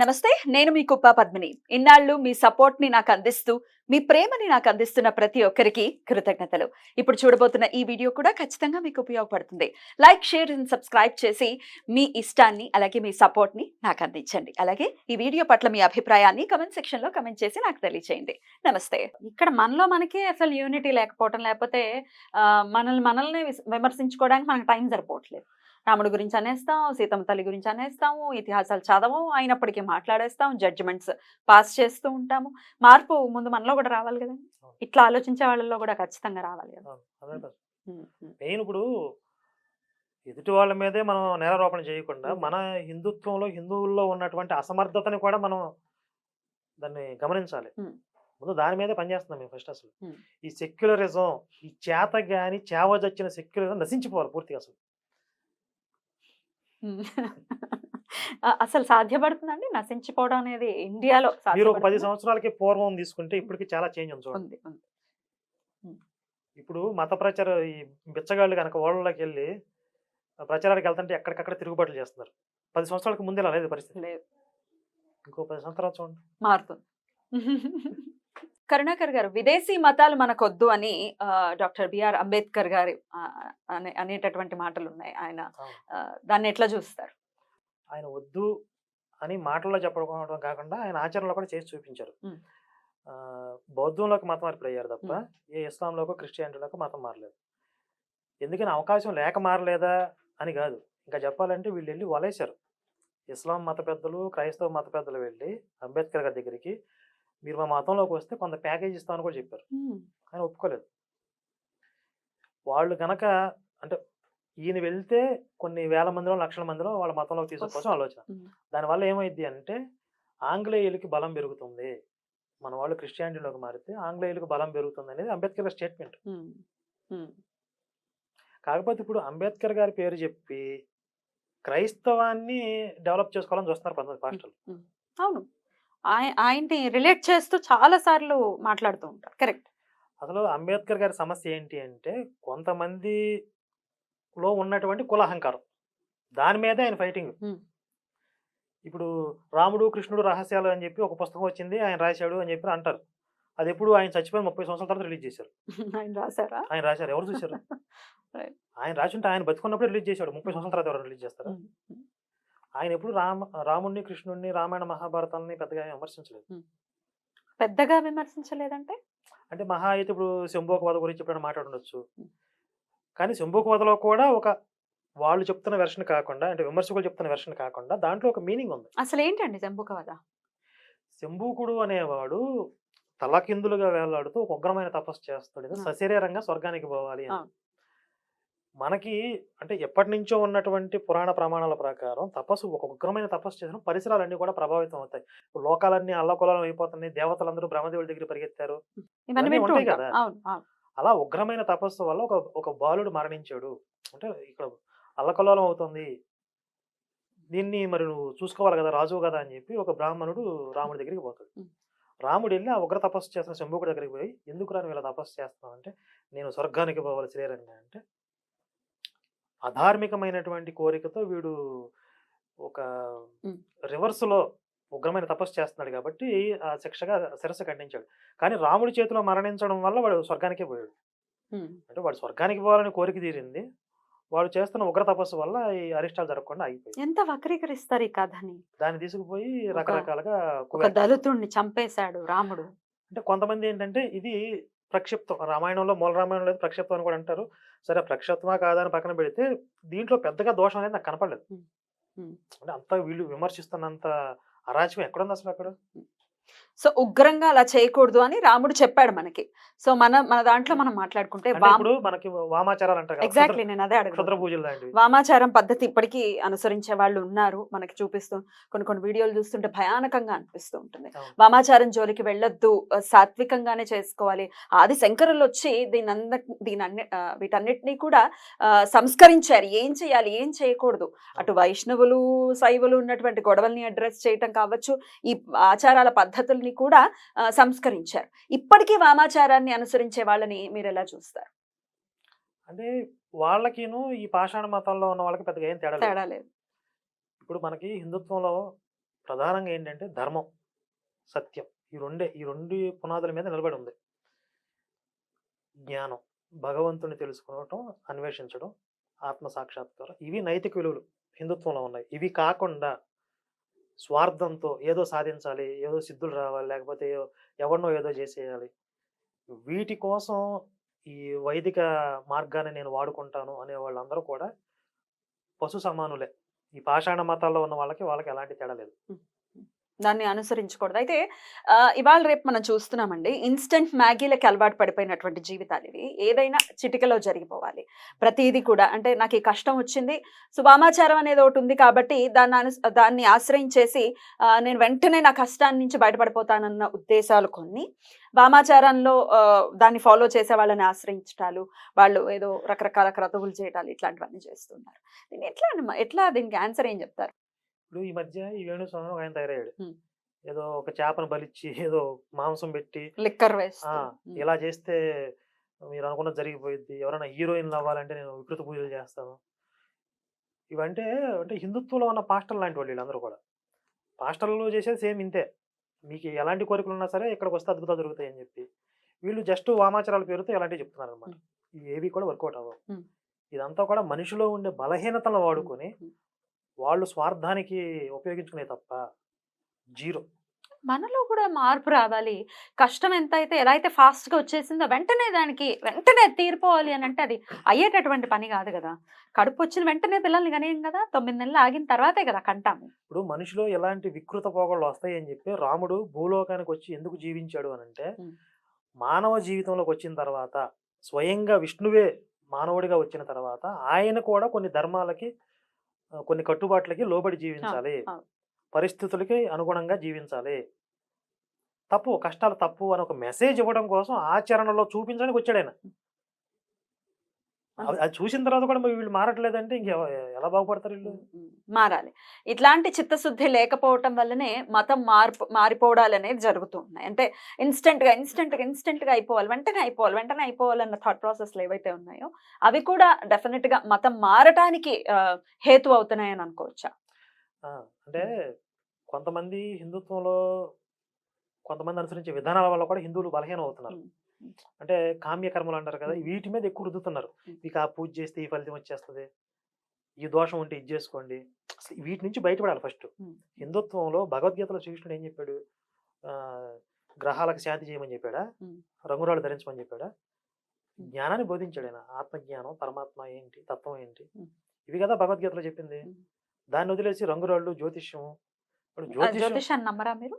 నమస్తే నేను మీ కుప్ప పద్మిని. ఇన్నాళ్ళు మీ సపోర్ట్ని నాకు అందిస్తూ మీ ప్రేమని నాకు అందిస్తున్న ప్రతి ఒక్కరికి కృతజ్ఞతలు. ఇప్పుడు చూడబోతున్న ఈ వీడియో కూడా ఖచ్చితంగా మీకు ఉపయోగపడుతుంది. లైక్ షేర్ అండ్ సబ్స్క్రైబ్ చేసి మీ ఇష్టాన్ని అలాగే మీ సపోర్ట్ని నాకు అందించండి. అలాగే ఈ వీడియో పట్ల మీ అభిప్రాయాన్ని కమెంట్ సెక్షన్లో కమెంట్ చేసి నాకు తెలియచేయండి. నమస్తే. ఇక్కడ మనలో మనకి అసలు యూనిటీ లేకపోవటం లేకపోతే మనల్ని మనల్ని విమర్శించుకోవడానికి మనకు టైం సరిపోవట్లేదు. రాముడి గురించి అనేస్తాం సీతమ్మ తల్లి గురించి అనేస్తాము ఇతిహాసాలు చదవం అయినప్పటికీ మాట్లాడేస్తాం జడ్జిమెంట్స్ పాస్ చేస్తూ ఉంటాము. మార్పు ముందు మనలో కూడా రావాలి కదా ఇట్లా ఆలోచించే వాళ్ళలో కూడా ఖచ్చితంగా రావాలి కదా. మెయిన్ ఇప్పుడు ఎదుటి వాళ్ళ మీదే మనం నేరారోపణ చేయకుండా. మన హిందుత్వంలో హిందువుల్లో ఉన్నటువంటి అసమర్థతని కూడా మనం దాన్ని గమనించాలి. ముందు దాని మీదే పనిచేస్తున్నాం మేము ఫస్ట్ అసలు. ఈ సెక్యులరిజం ఈ చేత గాని చేవజొచ్చిన సెక్యులరిజం నశించిపోవాలి పూర్తిగా అసలు. అసలు సాధ్యపడుతుందండి? నశించిపోవడం అనేది ఇండియాలో మీరు ఒక పది? సంవత్సరాలకి పూర్వం తీసుకుంటే ఇప్పటికి చాలా చేంజ్ ఉంది ఇప్పుడు మత ప్రచార ఈ బిచ్చగాళ్ళు కనుక ఓళ్ళలోకి వెళ్ళి ప్రచారానికి వెళ్తుంటే ఎక్కడికక్కడ తిరుగుబాట్లు చేస్తున్నారు. పది సంవత్సరాలకు ముందే లేదు పరిస్థితి. లేదు. ఇంకో పది సంవత్సరాలు చూడండి. మారుతుంది. కరుణాకర్ గారు విదేశీ మతాలు మనకొద్దు అని డాక్టర్ బిఆర్ అంబేద్కర్ గారి అనే అనేటటువంటి మాటలు ఉన్నాయి ఆయన దాన్ని ఎట్లా చూస్తారు? ఆయన వద్దు అని మాటల్లో చెప్పడం కాకుండా ఆయన ఆచరణలో కూడా చేసి చూపించారు. బౌద్ధంలోకి మతం అయ్యారు తప్ప. ఏ ఇస్లాంలోకి క్రిస్టియానిటీలోకి మతం మారలేదు. ఎందుకని అవకాశం లేక మారలేదా అని కాదు. ఇంకా చెప్పాలంటే వీళ్ళు వెళ్ళి వలేశారు. ఇస్లాం మత పెద్దలు క్రైస్తవ మత పెద్దలు వెళ్ళి అంబేద్కర్ గారి దగ్గరికి మీరు మా మతంలోకి వస్తే కొంత ప్యాకేజ్ ఇస్తామని కూడా చెప్పారు. ఆయన ఒప్పుకోలేదు. వాళ్ళు గనక అంటే ఈయన వెళ్తే కొన్ని వేల మందిలో లక్షల మందిలో వాళ్ళ మతంలోకి తీసుకోవాల్సిన ఆలోచన. దానివల్ల ఏమైంది అంటే ఆంగ్లేయులకి బలం పెరుగుతుంది. మన వాళ్ళు క్రిస్టియానిటీలోకి మారితే ఆంగ్లేయులకు బలం పెరుగుతుంది అనేది అంబేద్కర్ గారి స్టేట్మెంట్. కాకపోతే ఇప్పుడు అంబేద్కర్ గారి పేరు చెప్పి క్రైస్తవాన్ని డెవలప్ చేసుకోవాలని చూస్తున్నారు కొంతమంది పాస్టర్లు. అవును. ఆయన్ని రిలేట్ చేస్తూ చాలా సార్లు మాట్లాడుతూ ఉంటారు. కరెక్ట్. అసలు అంబేద్కర్ గారి సమస్య ఏంటి అంటే కొంతమందిలో ఉన్నటువంటి కుల అహంకారం. దాని మీదే ఆయన ఫైటింగ్. ఇప్పుడు రాముడు కృష్ణుడు రహస్యాలు అని చెప్పి ఒక పుస్తకం వచ్చింది ఆయన రాశాడు అని చెప్పి అంటారు. అది ఎప్పుడు ఆయన చచ్చిపోయిన ముప్పై సంవత్సరాల తర్వాత రిలీజ్ చేశారు. ఆయన రాశారా? ఆయన రాశారు. ఎవరు చూశారు. ఆయన రాసింటే ఆయన బతుకున్నప్పుడు రిలీజ్ చేశాడు. ముప్పై సంవత్సరాల తర్వాత ఎవరు రిలీజ్ చేస్తారు. ఆయన ఎప్పుడు రామ రాముడిని కృష్ణుడిని రామాయణ మహాభారతాలని పెద్దగా విమర్శించలేదు. పెద్దగా విమర్శించలేదంటే? అంటే మహా అయితే ఇప్పుడు శంభోక వధ గురించి ఎప్పుడైనా మాట్లాడుండొచ్చు. కానీ శంభోక వధలో కూడా ఒక వాళ్ళు చెప్తున్న వెర్షన్ కాకుండా అంటే విమర్శకులు చెప్తున్న వెర్షన్ కాకుండా దాంట్లో ఒక మీనింగ్ ఉంది. అసలు ఏంటండి వధ శంభూకుడు అనేవాడు తలకిందులుగా వేలాడుతూ ఒక ఉగ్రమైన తపస్సు చేస్తాడు. సశరీరంగా స్వర్గానికి పోవాలి అని. మనకి అంటే ఎప్పటి నుంచో ఉన్నటువంటి పురాణ ప్రమాణాల ప్రకారం తపస్సు ఒక ఉగ్రమైన తపస్సు చేసిన పరిసరాలన్నీ కూడా ప్రభావితం అవుతాయి. లోకాలన్నీ అల్లకొలం అయిపోతున్నాయి. దేవతలందరూ బ్రహ్మదేవుడి దగ్గర పరిగెత్తారు. ఉంటాయి కదా. అలా ఉగ్రమైన తపస్సు వల్ల ఒక ఒక బాలుడు మరణించాడు. అంటే ఇక్కడ అల్లకల్లోలం అవుతుంది. దీన్ని మరి నువ్వు చూసుకోవాలి కదా రాజు కదా అని చెప్పి ఒక బ్రాహ్మణుడు రాముడి దగ్గరికి పోతాడు. రాముడు వెళ్ళి ఆ ఉగ్ర తపస్సు చేస్తున్న శంభుకుడి దగ్గరికి పోయి ఎందుకు రాను ఇలా తపస్సు చేస్తున్నావు? అంటే నేను స్వర్గానికి పోవాలి శ్రీరంగ అంటే అధార్మికమైనటువంటి కోరికతో వీడు ఒక ఉం. రివర్స్లో ఉగ్రమైన తపస్సు చేస్తున్నాడు కాబట్టి ఆ శిక్షగా శిరస్సు ఖండించాడు. కానీ రాముడి చేతిలో మరణించడం వల్ల వాడు స్వర్గానికే పోయాడు. అంటే వాడు స్వర్గానికి పోవాలని కోరిక తీరింది. వాడు చేస్తున్న ఉగ్ర తపస్సు వల్ల ఈ అరిష్టాలు జరగకుండా ఆగిపోయి ఎంత వక్రీకరిస్తారు ఈ కథని? దాన్ని తీసుకుపోయి రకరకాలుగా దళితుడిని చంపేశాడు రాముడు. అంటే కొంతమంది ఏంటంటే ఇది ప్రక్షిప్తం. రామాయణంలో మూల రామాయణంలో ప్రక్షిప్తం అని కూడా అంటారు. సరే ప్రక్షిప్తమా కాదా అని పక్కన పెడితే దీంట్లో పెద్దగా దోషం అనేది నాకు కనపడలేదు. అంటే అంత వీళ్ళు విమర్శిస్తున్నంత అరాచకం ఎక్కడుంది అసలు అక్కడ? సో ఉగ్రంగా అలా చేయకూడదు అని రాముడు చెప్పాడు మనకి. సో మన మన దాంట్లో మనం మాట్లాడుకుంటే మనకి వామాచారాలు అంటారు ఎగ్జాక్ట్లీ నేను అదే లాంటివి. వామాచారం పద్ధతి ఇప్పటికీ అనుసరించే వాళ్ళు ఉన్నారు. మనకి చూపిస్తూ కొన్ని కొన్ని వీడియోలు చూస్తుంటే భయానకంగా అనిపిస్తూ ఉంటుంది. వామాచారం జోలికి వెళ్ళొద్దు సాత్వికంగానే చేసుకోవాలి. ఆది శంకరులు వచ్చి దీని అంద దీని అన్ని వీటన్నిటినీ కూడా సంస్కరించారు. ఏం చేయాలి? ఏం చేయకూడదు? అటు వైష్ణవులు శైవులు ఉన్నటువంటి గొడవల్ని అడ్రస్ చేయటం కావచ్చు. ఈ ఆచారాల పద్ధతుల్ని కూడా సంస్కరించారు. ఇప్పటికీ వామాచారాన్ని అనుసరించే వాళ్ళని మీరు ఎలా చూస్తారు? అంటే వాళ్ళకిను ఈ పాషాణ మతంలో ఉన్న వాళ్ళకి పెద్దగా ఏం తేడా తేడా లేదు. ఇప్పుడు మనకి హిందుత్వంలో ప్రధానంగా ఏంటంటే ధర్మం సత్యం ఈ రెండే ఈ రెండు పునాదుల మీద నిలబడి ఉంది. జ్ఞానం భగవంతుని తెలుసుకోవటం అన్వేషించడం ఆత్మ సాక్షాత్కారం ఇవి నైతిక విలువలు హిందుత్వంలో ఉన్నాయి. ఇవి కాకుండా స్వార్థంతో ఏదో సాధించాలి ఏదో సిద్ధులు రావాలి లేకపోతే ఎవరినో ఏదో చేసేయాలి. వీటి కోసం ఈ వైదిక మార్గాన్ని నేను వాడుకుంటాను అనే వాళ్ళందరూ కూడా పశు సమానులే. ఈ పాషాణ మతాల్లో ఉన్న వాళ్ళకి వాళ్ళకి ఎలాంటి తేడా లేదు. దాన్ని అనుసరించకూడదు. అయితే ఇవాళ రేపు మనం చూస్తున్నామండి ఇన్స్టెంట్ మ్యాగీలకి అలవాటు పడిపోయినటువంటి జీవితాలు ఇవి. ఏదైనా చిటికలో జరిగిపోవాలి. ప్రతిదీ కూడా అంటే నాకు ఈ కష్టం వచ్చింది సో అనేది ఒకటి ఉంది కాబట్టి దాన్ని అను దాన్ని ఆశ్రయించేసి నేను వెంటనే నా కష్టాన్ని నుంచి బయటపడిపోతానన్న ఉద్దేశాలు కొన్ని. వామాచారంలో దాన్ని ఫాలో చేసే వాళ్ళని ఆశ్రయించటాలు వాళ్ళు ఏదో రకరకాల క్రతువులు చేయటాలు ఇట్లాంటివన్నీ చేస్తున్నారు. దీన్ని ఎట్లా ఎట్లా దీనికి ఆన్సర్ ఏం చెప్తారు? ఇప్పుడు ఈ మధ్య ఈ వేణుస్వామి ఆయన తయారయ్యాడు. ఏదో ఒక చేపను బలిచ్చి ఏదో మాంసం పెట్టి లిక్కర్. ఇలా చేస్తే మీరు అనుకున్నది జరిగిపోయింది ఎవరైనా హీరోయిన్లు అవ్వాలంటే నేను వికృత పూజలు చేస్తాను. ఇవంటే అంటే హిందుత్వంలో ఉన్న పాస్టర్లు లాంటి వాళ్ళు వీళ్ళందరూ కూడా. పాస్టర్లు చేసేది సేమ్ ఇంతే. మీకు ఎలాంటి కోరికలు ఉన్నా సరే ఇక్కడికి వస్తే అద్భుతాలు దొరుకుతాయి అని చెప్పి. వీళ్ళు జస్ట్ వామాచారాల పేరుతో ఇలాంటివి చెప్తున్నారు అనమాట. ఇవి ఏవి కూడా వర్కౌట్ అవ్వవు. ఇదంతా కూడా మనిషిలో ఉండే బలహీనతలను వాడుకొని. వాళ్ళు స్వార్థానికి ఉపయోగించుకునే తప్ప జీరో. మనలో కూడా మార్పు రావాలి. కష్టం ఎంత అయితే ఎలా అయితే ఫాస్ట్గా వచ్చేసిందో వెంటనే దానికి వెంటనే తీరిపోవాలి అని అంటే అది అయ్యేటటువంటి పని కాదు కదా! కడుపు వచ్చిన వెంటనే పిల్లల్ని కనేయం కదా! తొమ్మిది నెలలు ఆగిన తర్వాతే కదా కంటాము. ఇప్పుడు మనిషిలో ఎలాంటి వికృత పోగళ్ళు వస్తాయి అని చెప్పి రాముడు భూలోకానికి వచ్చి ఎందుకు జీవించాడు అని అంటే. మానవ జీవితంలోకి వచ్చిన తర్వాత స్వయంగా విష్ణువే మానవుడిగా వచ్చిన తర్వాత ఆయన కూడా కొన్ని ధర్మాలకి కొన్ని కట్టుబాట్లకి లోబడి జీవించాలి. పరిస్థితులకి అనుగుణంగా జీవించాలి. తప్పు కష్టాలు తప్పు అని ఒక మెసేజ్ ఇవ్వడం కోసం ఆచరణలో చూపించడానికి వచ్చాడు ఆయన. అది- చూసిన తర్వాత కూడా మరి వీళ్ళు మారట్లేదంటే ఇంక ఎలా బాగుపడతారు వీళ్ళు? మారాలి. ఇట్లాంటి చిత్తశుద్ధి లేకపోవటం వల్లనే మతం మార్పు మారిపోవడాలు అనేది జరుగుతున్నాయి అంటే ఇన్స్టెంట్గా ఇన్స్టెంట్గా ఇన్స్టెంట్గా అయిపోవాలి వెంటనే అయిపోవాలి వెంటనే అయిపోవాలన్న థాట్ ప్రాసెస్లు ఏవైతే ఉన్నాయో అవి కూడా డెఫినెట్గా మతం మారటానికి హేతు అవుతున్నాయని అనుకోవచ్చా? అంటే కొంతమంది హిందుత్వంలో కొంతమంది అనుసరించే విధానాల వల్ల కూడా హిందువులు బలహీనం అవుతున్నారు. అంటే కామ్య కర్మలు అంటారు కదా. వీటి మీద ఎక్కువ రుద్దుతున్నారు. మీకు ఆ పూజ చేస్తే ఈ ఫలితం వచ్చేస్తుంది ఈ దోషం ఉంటే ఇది చేసుకోండి అసలు వీటి నుంచి బయటపడాలి ఫస్ట్. హిందుత్వంలో భగవద్గీతలో శ్రీకృష్ణుడు ఏం చెప్పాడు ఆ, గ్రహాలకు శాంతి చేయమని చెప్పాడా. రంగురాళ్ళు ధరించమని చెప్పాడా. జ్ఞానాన్ని బోధించాడు ఆయన ఆత్మజ్ఞానం పరమాత్మ ఏంటి తత్వం ఏంటి. ఇవి కదా భగవద్గీతలో చెప్పింది. దాన్ని వదిలేసి రంగురాళ్ళు జ్యోతిష్యం జ్యోతిష్యం నమ్మరా మీరు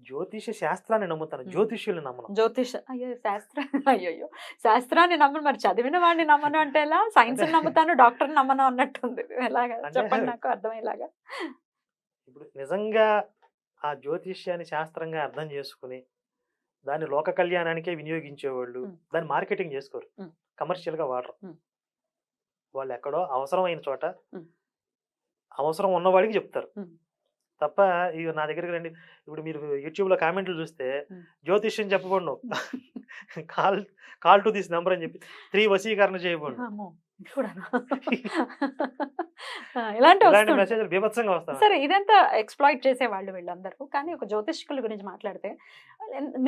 జ్యోతిష శాస్త్రాన్ని నమ్ముతాను ఉమ్. జ్యోతిష్యుల్ని నమ్మను జ్యోతిష అయ్యో శాస్త్ర అయ్యో శాస్త్రాన్ని నమ్మను మరి చదివిన వాడిని నమ్మను అంటే ఎలా సైన్స్ నమ్ముతాను డాక్టర్ నమ్మను అన్నట్టుంది ఎలాగా చెప్పండి నాకు అర్థమయ్యేలాగా ఇప్పుడు నిజంగా ఆ జ్యోతిష్యాన్ని శాస్త్రంగా అర్థం చేసుకుని దాన్ని లోక కళ్యాణానికే వినియోగించేవాళ్ళు. దాన్ని మార్కెటింగ్ చేసుకోరు. కమర్షియల్గా వాడరు. వాళ్ళు ఎక్కడో అవసరమైన చోట. అవసరం ఉన్నవాడికి చెప్తారు. తప్ప ఇవి నా దగ్గరికి రండి. ఇప్పుడు మీరు యూట్యూబ్లో కామెంట్లు చూస్తే. జ్యోతిష్యం చెప్పబడి call call to this number అని చెప్పి స్త్రీ వశీకరణ ఇలాంటి. మెసేజ్లు బీభత్సంగా వస్తాయి సరే ఇదంతా ఎక్స్ప్లాయిట్ చేసే వాళ్ళు వీళ్ళందరూ. కానీ ఒక జ్యోతిష్కుల గురించి మాట్లాడితే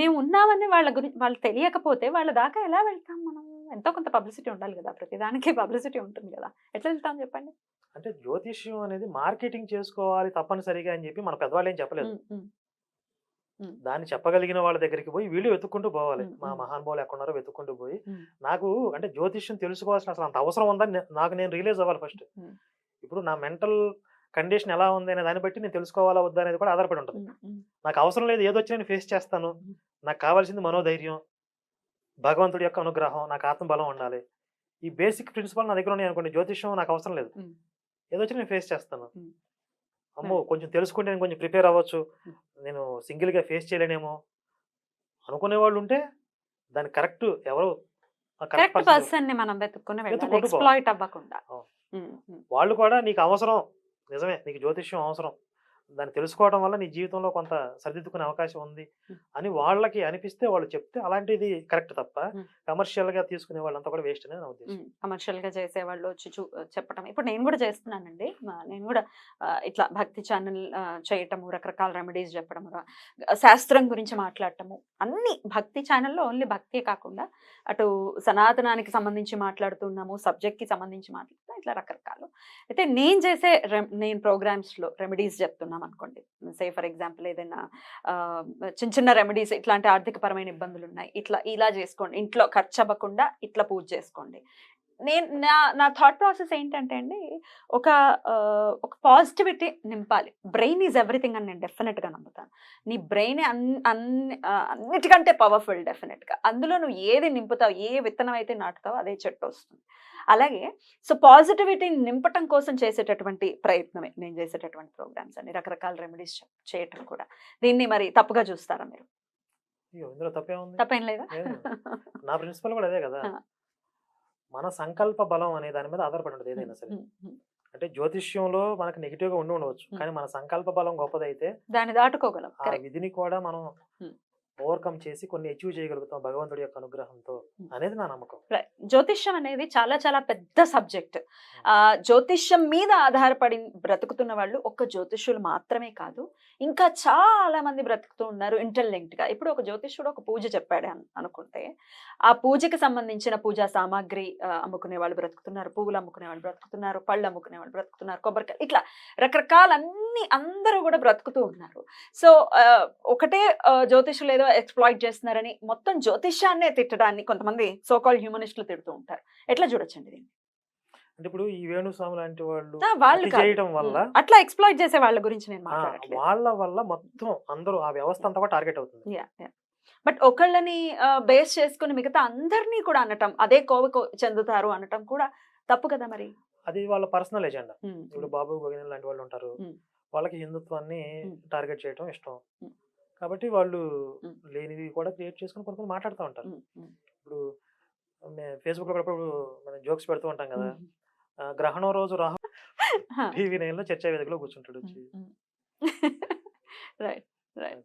మేము ఉన్నామని వాళ్ళ గురించి వాళ్ళు తెలియకపోతే వాళ్ళ దాకా ఎలా వెళ్తాం మనం? ఎంతో కొంత పబ్లిసిటీ ఉండాలి కదా. ప్రతిదానికి పబ్లిసిటీ ఉంటుంది కదా. ఎట్లా వెళ్తాం చెప్పండి? అంటే జ్యోతిష్యం అనేది మార్కెటింగ్ చేసుకోవాలి తప్పనిసరిగా అని చెప్పి మన పెద్దవాళ్ళు ఏం చెప్పలేదు. దాన్ని చెప్పగలిగిన వాళ్ళ దగ్గరికి పోయి వీళ్ళు వెతుక్కుంటూ పోవాలి. మా. మహానుభావులు ఎక్కడున్నారో వెతుక్కుంటూ పోయి. నాకు అంటే జ్యోతిష్యం తెలుసుకోవాల్సిన అసలు అంత అవసరం ఉందని నాకు నేను రిలీజ్ అవ్వాలి ఫస్ట్. ఇప్పుడు నా మెంటల్ కండిషన్ ఎలా ఉంది అనే దాన్ని బట్టి నేను తెలుసుకోవాలా వద్దా అనేది కూడా ఆధారపడి ఉంటుంది. నాకు అవసరం లేదు ఏదో వచ్చి నేను ఫేస్ చేస్తాను. నాకు కావాల్సింది మనోధైర్యం భగవంతుడి యొక్క అనుగ్రహం నాకు ఆత్మబలం ఉండాలి. ఈ బేసిక్ ప్రిన్సిపల్ నా దగ్గర ఉన్నాయి అనుకోండి. జ్యోతిష్యం నాకు అవసరం లేదు. ఏదో వచ్చి నేను ఫేస్ చేస్తాను. అమ్మో కొంచెం తెలుసుకుంటే నేను కొంచెం ప్రిపేర్ అవ్వచ్చు. నేను సింగిల్గా ఫేస్ చేయలేనేమో అనుకునే వాళ్ళు ఉంటే దాని కరెక్ట్ ఎవరు కరెక్ట్ కరెక్ట్ పర్సన్ని మనం వెతుక్కుని. ఎక్స్ప్లాయిట్ అవ్వకుండా. వాళ్ళు కూడా నీకు అవసరం. నిజమే నీకు జ్యోతిష్యం అవసరం. దాన్ని తెలుసుకోవడం వల్ల నీ జీవితంలో కొంత సరిదిద్దుకునే అవకాశం ఉంది. అని వాళ్ళకి అనిపిస్తే వాళ్ళు చెప్తే అలాంటిది కరెక్ట్ తప్ప. కమర్షియల్గా తీసుకునే వాళ్ళంతా కూడా వేస్ట్ అనేది నా ఉద్దేశం. కమర్షియల్గా చేసే వాళ్ళు వచ్చి చెప్పటం. ఇప్పుడు నేను కూడా చేస్తున్నానండి. నేను కూడా ఇట్లా భక్తి ఛానల్ చేయటము రకరకాల రెమెడీస్ చెప్పడము శాస్త్రం గురించి మాట్లాడటము అన్ని భక్తి ఛానల్లో ఓన్లీ భక్తే కాకుండా అటు సనాతనానికి సంబంధించి మాట్లాడుతున్నాము సబ్జెక్ట్కి సంబంధించి మాట్లాడుతున్నాం ఇట్లా రకరకాలు. అయితే నేను చేసే నేను ప్రోగ్రామ్స్లో రెమెడీస్ చెప్తున్నాం అనుకోండి. సే ఫర్ ఎగ్జాంపుల్ ఏదైనా చిన్న చిన్న రెమెడీస్ ఇట్లాంటి ఆర్థికపరమైన ఇబ్బందులు ఉన్నాయి ఇట్లా ఇలా చేసుకోండి. ఇంట్లో ఖర్చు అవ్వకుండా ఇట్లా పూజ చేసుకోండి. నేను నా నా థాట్ ప్రాసెస్ ఏంటంటే అండి ఒక ఒక పాజిటివిటీ నింపాలి. బ్రెయిన్ ఈజ్ ఎవ్రీథింగ్ అని నేను డెఫినెట్గా నమ్ముతాను. నీ బ్రెయిన్ అన్ని అన్నిటికంటే పవర్ఫుల్ డెఫినెట్గా అందులో నువ్వు ఏది నింపుతావు ఏ విత్తనం అయితే నాటుతావో అదే చెట్టు వస్తుంది. అలాగే సో పాజిటివిటీని నింపటం కోసం చేసేటటువంటి ప్రయత్నమే. నేను చేసేటటువంటి ప్రోగ్రామ్స్ అన్ని రకరకాల రెమెడీస్ చేయటం కూడా. దీన్ని మరి తప్పుగా చూస్తారా మీరు? తప్పే లేదా. నా ప్రిన్సిపల్ కూడా అదే కదా. మన సంకల్ప బలం అనే దాని మీద ఆధారపడి ఉంటుంది ఏదైనా సరే. అంటే జ్యోతిష్యంలో మనకు నెగిటివ్గా ఉండి ఉండవచ్చు. కానీ మన సంకల్ప బలం గొప్పదైతే దాన్ని దాటుకోగలం ఆ విధిని కూడా మనం. ఓవర్కమ్ చేసి కొన్ని అచీవ్ చేయగలుగుతాం భగవంతుడి యొక్క అనుగ్రహంతో. అనేది నా నమ్మకం. జ్యోతిష్యం అనేది చాలా చాలా పెద్ద సబ్జెక్ట్ ఆ జ్యోతిష్యం మీద ఆధారపడి బ్రతుకుతున్న వాళ్ళు ఒక్క జ్యోతిష్యులు మాత్రమే కాదు ఇంకా చాలా మంది బ్రతుకుతూ ఉన్నారు ఇంటర్లింక్డ్గా ఇప్పుడు ఒక జ్యోతిష్యుడు ఒక పూజ చెప్పాడు అనుకుంటే ఆ పూజకి సంబంధించిన పూజా సామాగ్రి అమ్ముకునే వాళ్ళు బ్రతుకుతున్నారు పువ్వులు అమ్ముకునే వాళ్ళు బ్రతుకుతున్నారు పళ్ళు అమ్ముకునే వాళ్ళు బ్రతుకుతున్నారు కొబ్బరికాయ ఇట్లా రకరకాల అన్ని అందరూ కూడా బ్రతుకుతూ ఉన్నారు. సో ఒకటే జ్యోతిష్యులు ఏదో ఎక్స్ప్లాయిట్ చేస్తున్నారని మొత్తం జ్యోతిష్యాన్నే తిట్టడాన్ని కొంతమంది సోకాల్ హ్యూమనిస్టులు తిడుతూ ఉంటారు. ఎట్లా చూడొచ్చండి దీన్ని? అంటే ఇప్పుడు ఈ వేణుస్వామి లాంటి వాళ్ళు వాళ్ళు. చేయడం వల్ల అట్లా ఎక్స్ప్లాయిట్ చేసే వాళ్ళ గురించి నేను వాళ్ళ వల్ల మొత్తం అందరూ ఆ వ్యవస్థ అంతా కూడా టార్గెట్ అవుతుంది. బట్ ఒకళ్ళని బేస్ చేసుకుని మిగతా అందరినీ కూడా అనటం అదే కోవకు చెందుతారు అనటం కూడా తప్పు కదా మరి? అది వాళ్ళ పర్సనల్ ఎజెండా ఇప్పుడు బాబు గోగిన లాంటి వాళ్ళు ఉంటారు. వాళ్ళకి హిందుత్వాన్ని. టార్గెట్ చేయడం ఇష్టం. కాబట్టి వాళ్ళు. లేనివి కూడా క్రియేట్ చేసుకుని కొన్ని కొన్ని మాట్లాడుతూ ఉంటారు. ఇప్పుడు ఫేస్బుక్లో కూడా మనం జోక్స్ పెడుతూ ఉంటాం కదా. గ్రహణం రోజు రాహు. టీవీ నైన్లో చర్చా వేదికలో కూర్చుంటాడు వచ్చి రైట్ రైట్